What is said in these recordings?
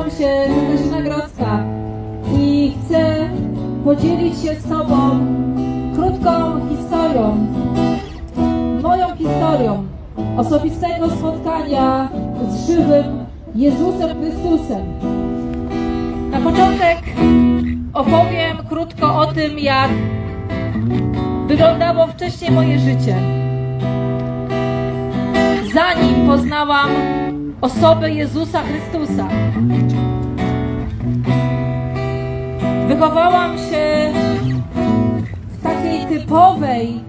Nazywam się Katarzyna Grodzka i chcę podzielić się z Tobą krótką historią, moją historią osobistego spotkania z żywym Jezusem Chrystusem. Na początek opowiem krótko o tym, jak wyglądało wcześniej moje życie. Zanim poznałam osobę Jezusa Chrystusa, wychowałam się w takiej typowej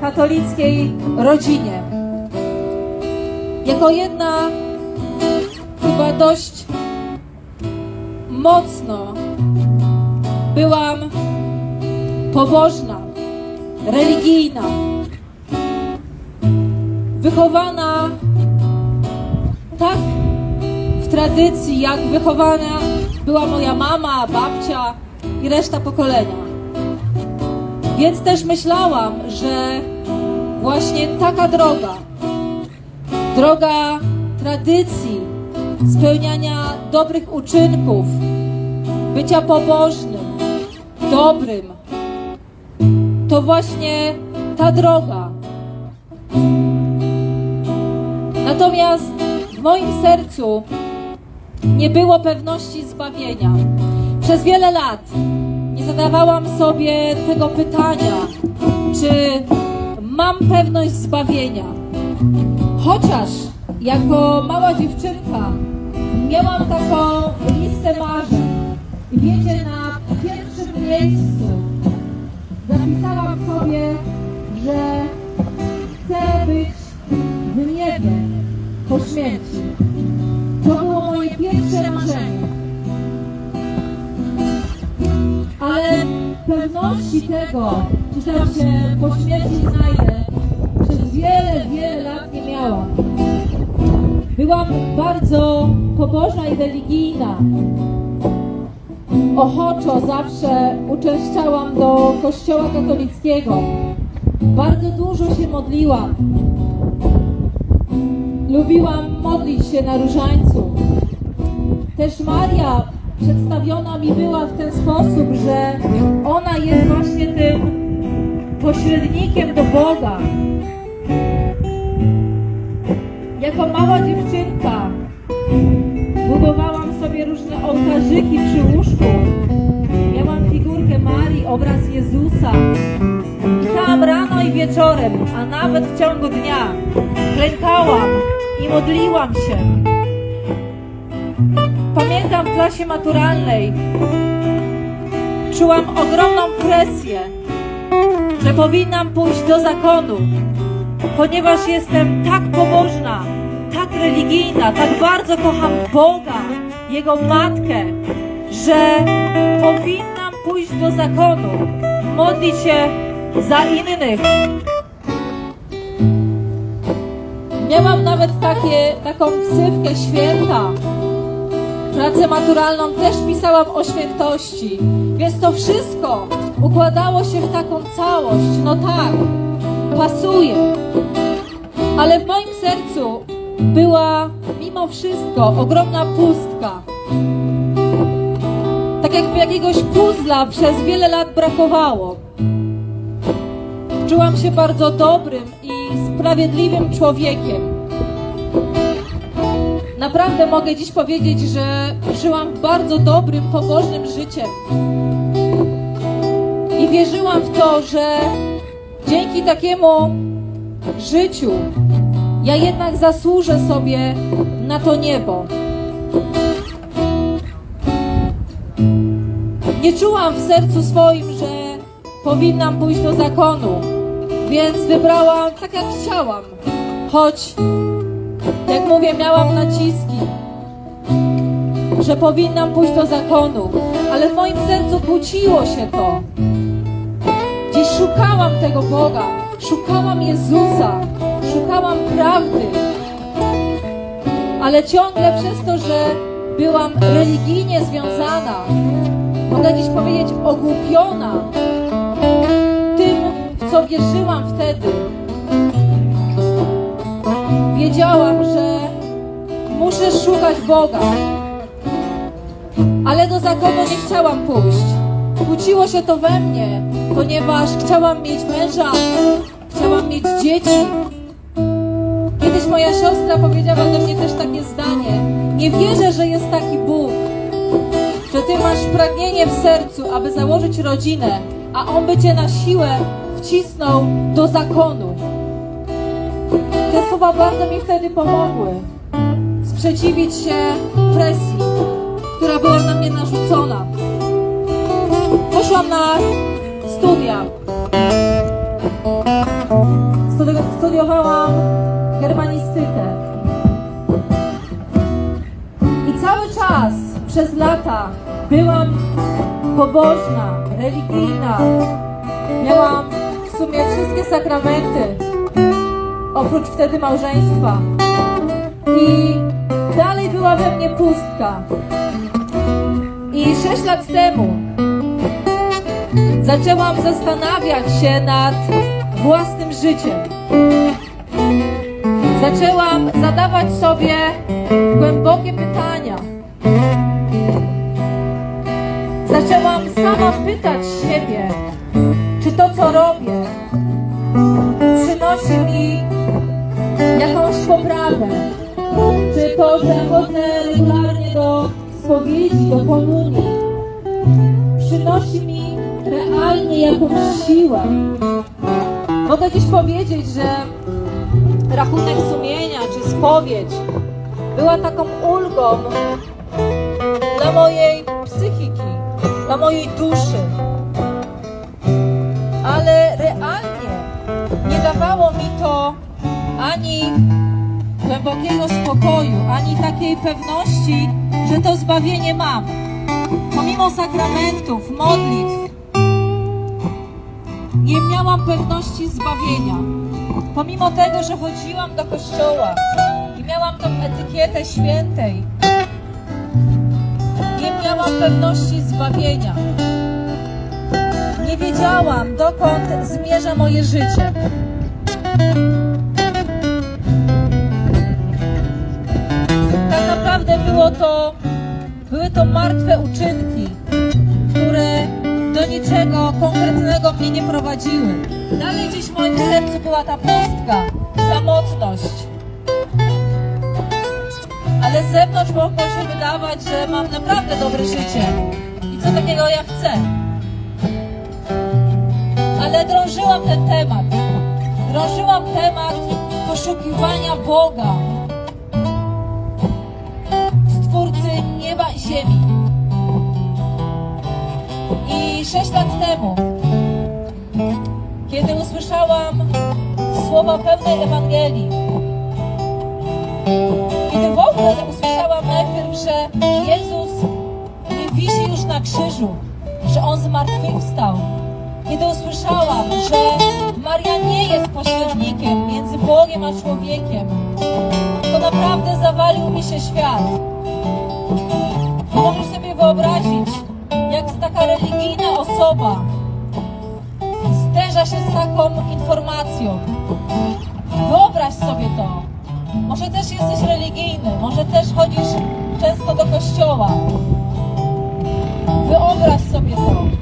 katolickiej rodzinie. Jako jedna chyba dość mocno byłam pobożna, religijna, wychowana tak w tradycji, jak wychowana była moja mama, babcia i reszta pokolenia. Więc też myślałam, że właśnie taka droga, droga tradycji, spełniania dobrych uczynków, bycia pobożnym, dobrym, to właśnie ta droga. Natomiast w moim sercu nie było pewności zbawienia. Przez wiele lat nie zadawałam sobie tego pytania, czy mam pewność zbawienia. Chociaż jako mała dziewczynka miałam taką listę marzeń. I wiecie, na pierwszym miejscu zapisałam sobie, że chcę być w niebie po śmierci. To było moje pierwsze marzenie. Ale pewności tego, czy tam się po śmierci znajdę, przez wiele, wiele lat nie miałam. Byłam bardzo pobożna i religijna. Ochoczo zawsze uczęszczałam do kościoła katolickiego. Bardzo dużo się modliłam. Lubiłam modlić się na różańcu. Też Maria przedstawiona mi była w ten sposób, że ona jest właśnie tym pośrednikiem do Boga. Jako mała dziewczynka budowałam sobie różne ołtarzyki przy łóżku. Miałam figurkę Marii, obraz Jezusa. Tam rano i wieczorem, a nawet w ciągu dnia klękałam i modliłam się. Pamiętam w klasie maturalnej czułam ogromną presję, że powinnam pójść do zakonu, ponieważ jestem tak pobożna, tak religijna, tak bardzo kocham Boga, Jego Matkę, że powinnam pójść do zakonu, modlić się za innych. Miałam nawet takie, taką ksywkę święta. Pracę maturalną też pisałam o świętości, więc to wszystko układało się w taką całość. No tak, pasuje. Ale w moim sercu była mimo wszystko ogromna pustka. Tak jakby jakiegoś puzla przez wiele lat brakowało. Czułam się bardzo dobrym i sprawiedliwym człowiekiem. Naprawdę mogę dziś powiedzieć, że żyłam bardzo dobrym, pobożnym życiem. I wierzyłam w to, że dzięki takiemu życiu ja jednak zasłużę sobie na to niebo. Nie czułam w sercu swoim, że powinnam pójść do zakonu, więc wybrałam tak jak chciałam. Choć, jak mówię, miałam naciski, że powinnam pójść do zakonu, ale w moim sercu kłóciło się to. Gdzieś szukałam tego Boga, szukałam Jezusa, szukałam prawdy, ale ciągle przez to, że byłam religijnie związana, mogę dziś powiedzieć ogłupiona tym, w co wierzyłam wtedy. Wiedziałam, że muszę szukać Boga. ale do zakonu nie chciałam pójść. Kłóciło się to we mnie, ponieważ chciałam mieć męża, chciałam mieć dzieci. Kiedyś moja siostra powiedziała do mnie też takie zdanie: Nie wierzę, że jest taki Bóg, że ty masz pragnienie w sercu, aby założyć rodzinę, a on by cię na siłę wcisnął do zakonu. Te słowa bardzo mi wtedy pomogły sprzeciwić się presji, która była na mnie narzucona. Poszłam na studia. Studi- Studiowałam germanistykę. I cały czas, przez lata, byłam pobożna, religijna. Miałam w sumie wszystkie sakramenty, oprócz wtedy małżeństwa. I dalej była we mnie pustka. I sześć lat temu zaczęłam zastanawiać się nad własnym życiem. Zaczęłam zadawać sobie głębokie pytania. Zaczęłam sama pytać siebie, czy to, co robię, to, że chodzę regularnie do spowiedzi, do komunii, przynosi mi realnie jakąś siłę. Mogę dziś powiedzieć, że rachunek sumienia czy spowiedź była taką ulgą dla mojej psychiki, dla mojej duszy. Ale realnie nie dawało mi to ani głębokiego spokoju, ani takiej pewności, że to zbawienie mam. Pomimo sakramentów, modlitw, nie miałam pewności zbawienia. Pomimo tego, że chodziłam do kościoła i miałam tą etykietę świętej, nie miałam pewności zbawienia. Nie wiedziałam, dokąd zmierza moje życie. Naprawdę było to, były to martwe uczynki, które do niczego konkretnego mnie nie prowadziły. Dalej gdzieś w moim sercu była ta pustka, samotność. Ale z zewnątrz mogło się wydawać, że mam naprawdę dobre życie i co takiego ja chcę. Ale drążyłam ten temat. Drążyłam temat poszukiwania Boga, nieba i ziemi. I sześć lat temu, kiedy usłyszałam słowa pełnej Ewangelii, kiedy w ogóle usłyszałam najpierw, że Jezus nie wisi już na krzyżu, że On zmartwychwstał, kiedy usłyszałam, że Maria nie jest pośrednikiem między Bogiem a człowiekiem, to naprawdę zawalił mi się świat. Wyobrazić, jak taka religijna osoba zderza się z taką informacją. Wyobraź sobie to. Może też jesteś religijny, może też chodzisz często do kościoła. Wyobraź sobie to.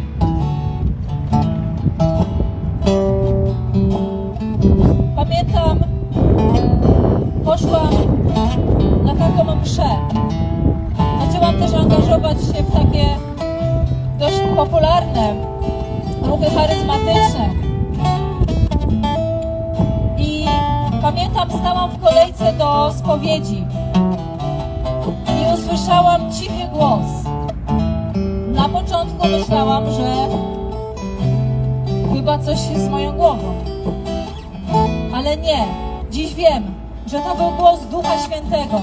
Głos. Na początku myślałam, że chyba coś jest z moją głową. Ale nie, dziś wiem, że to był głos Ducha Świętego,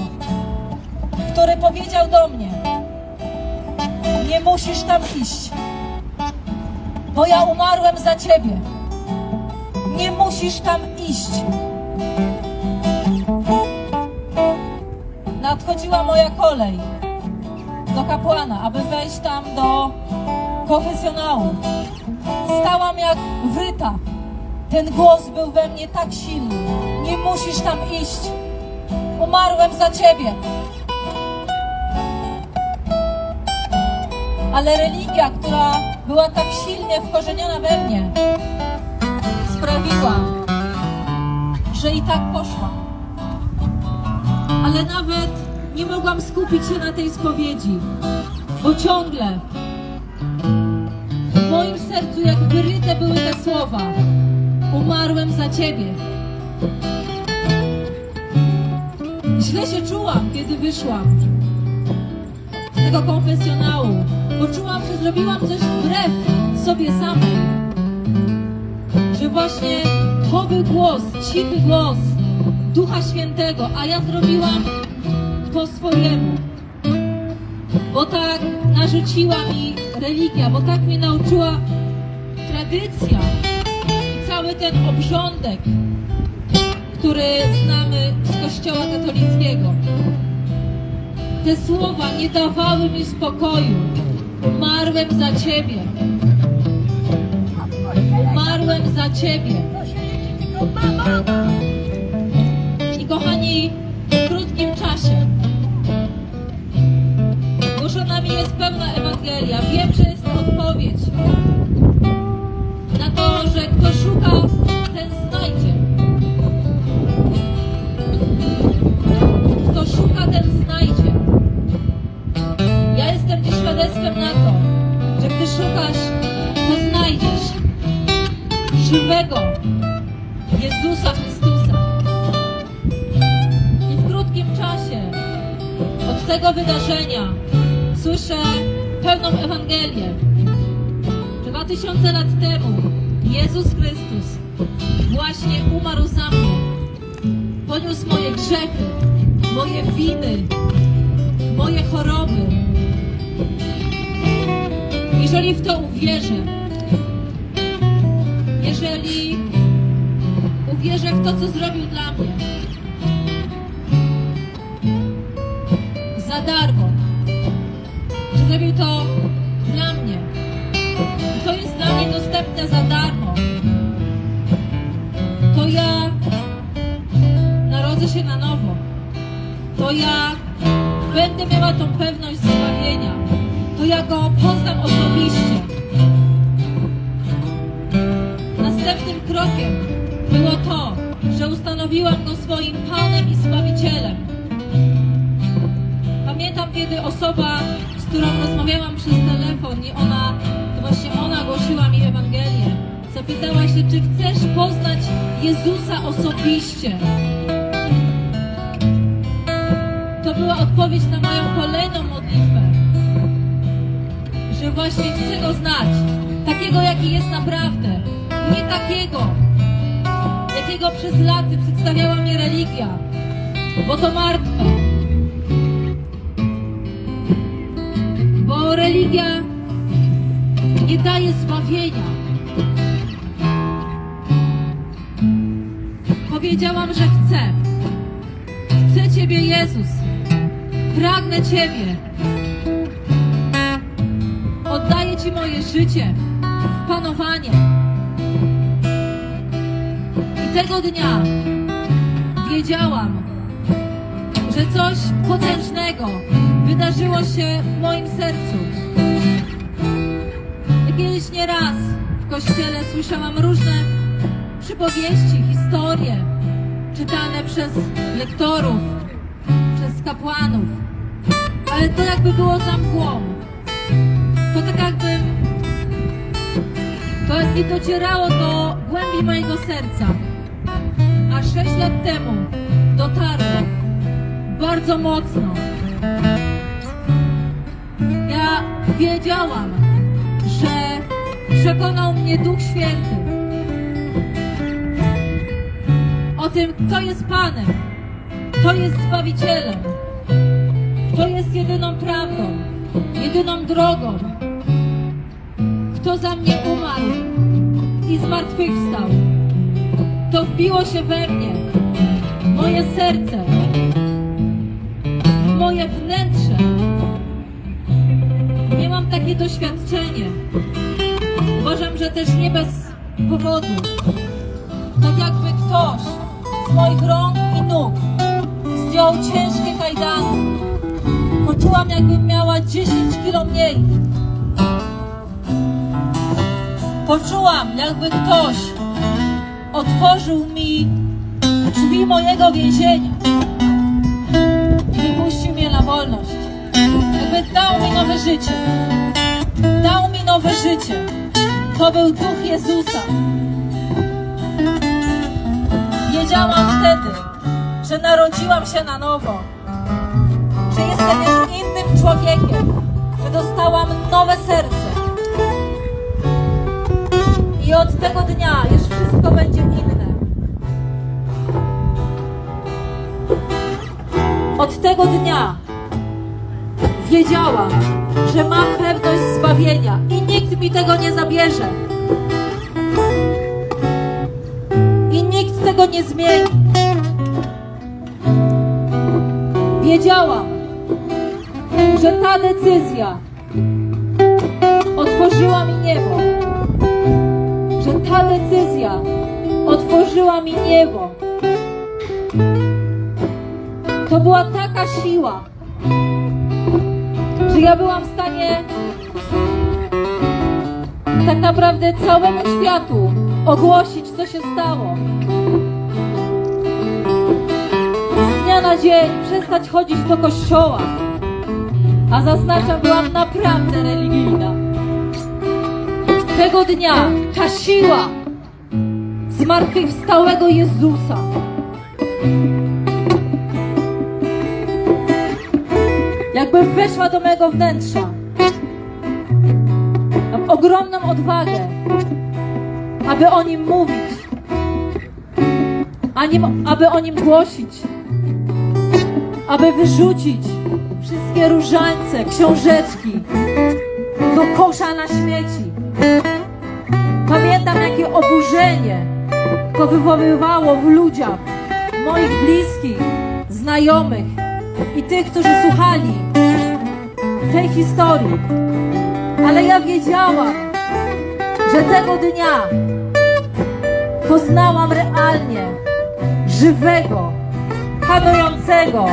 który powiedział do mnie: Nie musisz tam iść, bo ja umarłem za ciebie. Nie musisz tam iść. Nadchodziła moja kolej do kapłana, aby wejść tam do konfesjonału. Stałam jak wryta. Ten głos był we mnie tak silny. Nie musisz tam iść. Umarłem za ciebie. Ale religia, która była tak silnie wkorzeniona we mnie, sprawiła, że i tak poszłam. Ale nawet nie mogłam skupić się na tej spowiedzi, bo ciągle w moim sercu jak wyryte były te słowa. Umarłem za Ciebie. Źle się czułam, kiedy wyszłam z tego konfesjonału. Poczułam, że zrobiłam coś wbrew sobie samej. Że właśnie to był głos, cichy głos Ducha Świętego, a ja zrobiłam po swojemu. Bo tak narzuciła mi religia, bo tak mnie nauczyła tradycja i cały ten obrządek, który znamy z Kościoła katolickiego. Te słowa nie dawały mi spokoju. Umarłem za Ciebie. Umarłem za Ciebie. I kochani, w krótkim czasie głoszona mi jest pełna Ewangelia. Wiem, że jest odpowiedź na to, że kto szuka, ten znajdzie. Kto szuka, ten znajdzie. Ja jestem dziś świadectwem na to, że gdy szukasz, to znajdziesz żywego Jezusa Chrystusa. I w krótkim czasie od tego wydarzenia Ewangelię. Dwa tysiące lat temu Jezus Chrystus właśnie umarł za mnie. Poniósł moje grzechy, moje winy, moje choroby. Jeżeli w to uwierzę, jeżeli uwierzę w to, co zrobił dla mnie, za darmo, że zrobił to to jest dla mnie dostępne za darmo, to ja narodzę się na nowo, to ja będę miała tą pewność zbawienia, to ja go poznam osobiście. Następnym krokiem było to, że ustanowiłam go swoim Panem i Zbawicielem. Pamiętam, kiedy osoba, z którą rozmawiałam przez telefon i ona, właśnie ona głosiła mi Ewangelię, zapytała się, czy chcesz poznać Jezusa osobiście. To była odpowiedź na moją kolejną modlitwę, że właśnie chcę Go znać, takiego jaki jest naprawdę, nie takiego, jakiego przez laty przedstawiała mi religia, bo to martwe. Bo religia nie daje zbawienia. Powiedziałam, że chcę. Chcę Ciebie, Jezus. Pragnę Ciebie. Oddaję Ci moje życie panowanie. I tego dnia wiedziałam, że coś potężnego wydarzyło się w moim sercu. Kiedyś nie raz w kościele słyszałam różne przypowieści, historie czytane przez lektorów, przez kapłanów. Ale to jakby było za mgłą. To tak jakby to nie docierało do głębi mojego serca. A sześć lat temu dotarło bardzo mocno. Ja wiedziałam, przekonał mnie Duch Święty o tym, kto jest Panem, kto jest Zbawicielem, kto jest jedyną prawdą, jedyną drogą, kto za mnie umarł i zmartwychwstał. To wbiło się we mnie, moje serce, moje wnętrze. Miałam takie doświadczenie. Uważam, że też nie bez powodu. Tak jakby ktoś z moich rąk i nóg zdjął ciężkie kajdany. Poczułam, jakbym miała 10 kilo mniej. poczułam, jakby ktoś otworzył mi drzwi mojego więzienia i wypuścił mnie na wolność. Jakby dał mi nowe życie. Dał mi nowe życie. To był duch Jezusa. Wiedziałam wtedy, że narodziłam się na nowo, że jestem już innym człowiekiem, że dostałam nowe serce. I od tego dnia już wszystko będzie inne. Od tego dnia wiedziałam, że mam pewność zbawienia i nikt mi tego nie zabierze. I nikt tego nie zmieni. Wiedziałam, że ta decyzja otworzyła mi niebo. Że ta decyzja otworzyła mi niebo. To była taka siła, ja byłam w stanie tak naprawdę całemu światu ogłosić, co się stało. Z dnia na dzień przestać chodzić do kościoła. A zaznaczam, byłam naprawdę religijna. Tego dnia ta siła zmartwychwstałego Jezusa jakby weszła do mego wnętrza. Mam ogromną odwagę, aby o nim mówić, a nim, aby o nim głosić, aby wyrzucić wszystkie różańce, książeczki do kosza na śmieci. Pamiętam, jakie oburzenie to wywoływało w ludziach, moich bliskich, znajomych i tych, którzy słuchali tej historii. Ale ja wiedziałam, że tego dnia poznałam realnie żywego, panującego,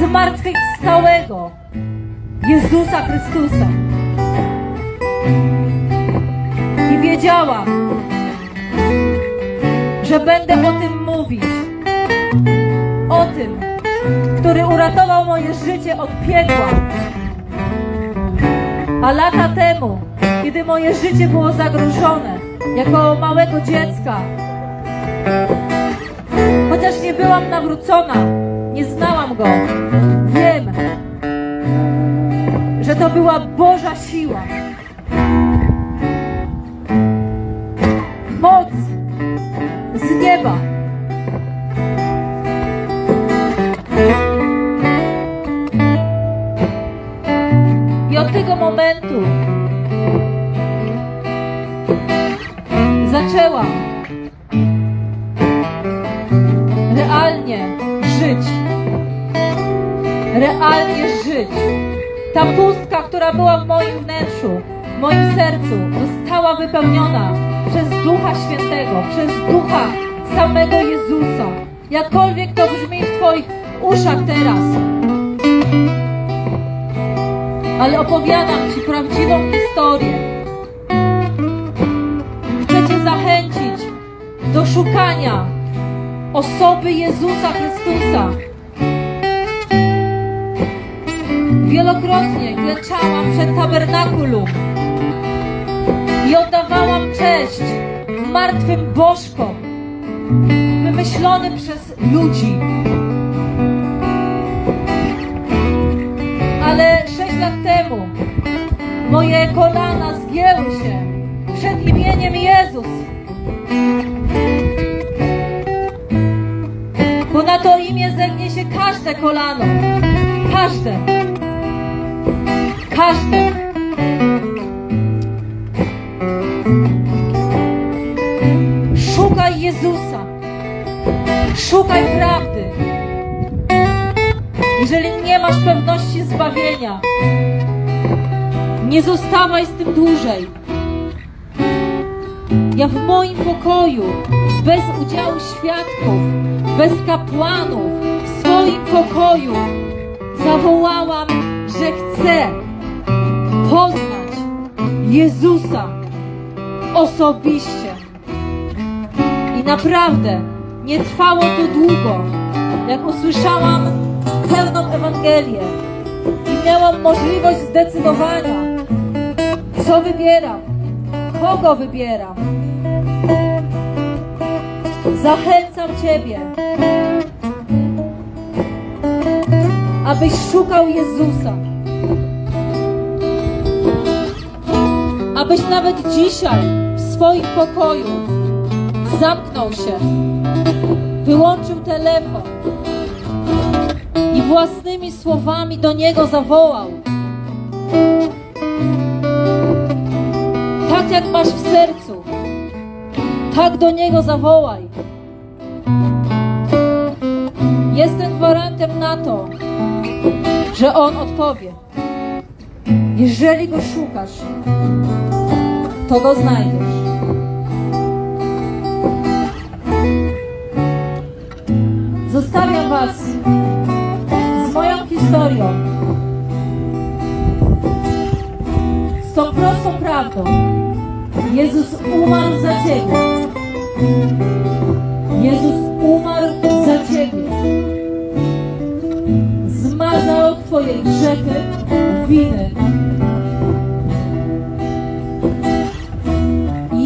zmartwychwstałego Jezusa Chrystusa. I wiedziałam, że będę o tym mówić. O tym, który uratował moje życie od piekła. A lata temu, kiedy moje życie było zagrożone, jako małego dziecka, chociaż nie byłam nawrócona, nie znałam go, wiem, że to była Boża siła. Realnie żyć. Ta pustka, która była w moim wnętrzu, w moim sercu, została wypełniona przez Ducha Świętego, przez Ducha samego Jezusa. Jakkolwiek to brzmi w Twoich uszach teraz. Ale opowiadam Ci prawdziwą historię. Chcę Cię zachęcić do szukania osoby Jezusa Chrystusa. Wielokrotnie klęczałam przed tabernakulum i oddawałam cześć martwym bożkom wymyślonym przez ludzi. Ale sześć lat temu moje kolana zgięły się przed imieniem Jezus. Bo na to imię zegnie się każde kolano. Każde. Każde. Szukaj Jezusa. Szukaj prawdy. Jeżeli nie masz pewności zbawienia, nie zostawaj z tym dłużej. Ja w moim pokoju, bez udziału świadków, bez kapłanów, w swoim pokoju zawołałam, że chcę poznać Jezusa. osobiście. I naprawdę nie trwało to długo, jak usłyszałam pełną Ewangelię i miałam możliwość zdecydowania, co wybieram, kogo wybieram. Zachęcam Ciebie, abyś szukał Jezusa. Abyś nawet dzisiaj w swoim pokoju zamknął się, wyłączył telefon i własnymi słowami do Niego zawołał. Tak jak masz w sercu, tak do Niego zawołaj. Jestem gwarantem na to, że On odpowie. Jeżeli Go szukasz, to Go znajdziesz. Zostawiam Was z moją historią, z tą prostą prawdą. Jezus umarł za Ciebie. Jezus umarł za Ciebie. Zmazał Twoje grzechy, winy.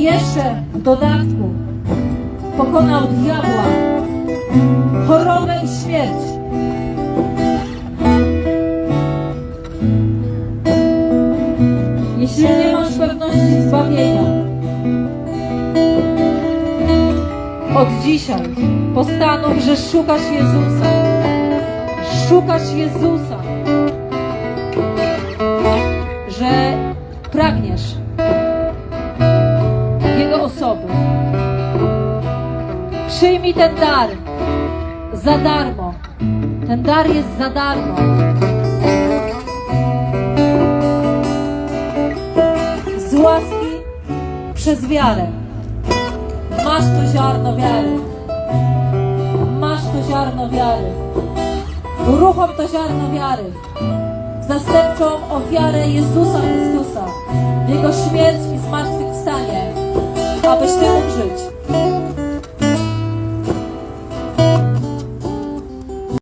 Jeszcze w dodatku pokonał diabła, chorobę i śmierć. Jeśli nie masz pewności zbawienia, od dzisiaj postanów, że szukasz Jezusa. Szukasz Jezusa. Ten dar za darmo. Ten dar jest za darmo. Z łaski przez wiarę. Masz to ziarno wiary. Masz to ziarno wiary. Uruchom to ziarno wiary. Zastępczą ofiarę Jezusa Chrystusa. Jego śmierć i zmartwychwstanie. Abyś Ty żyć.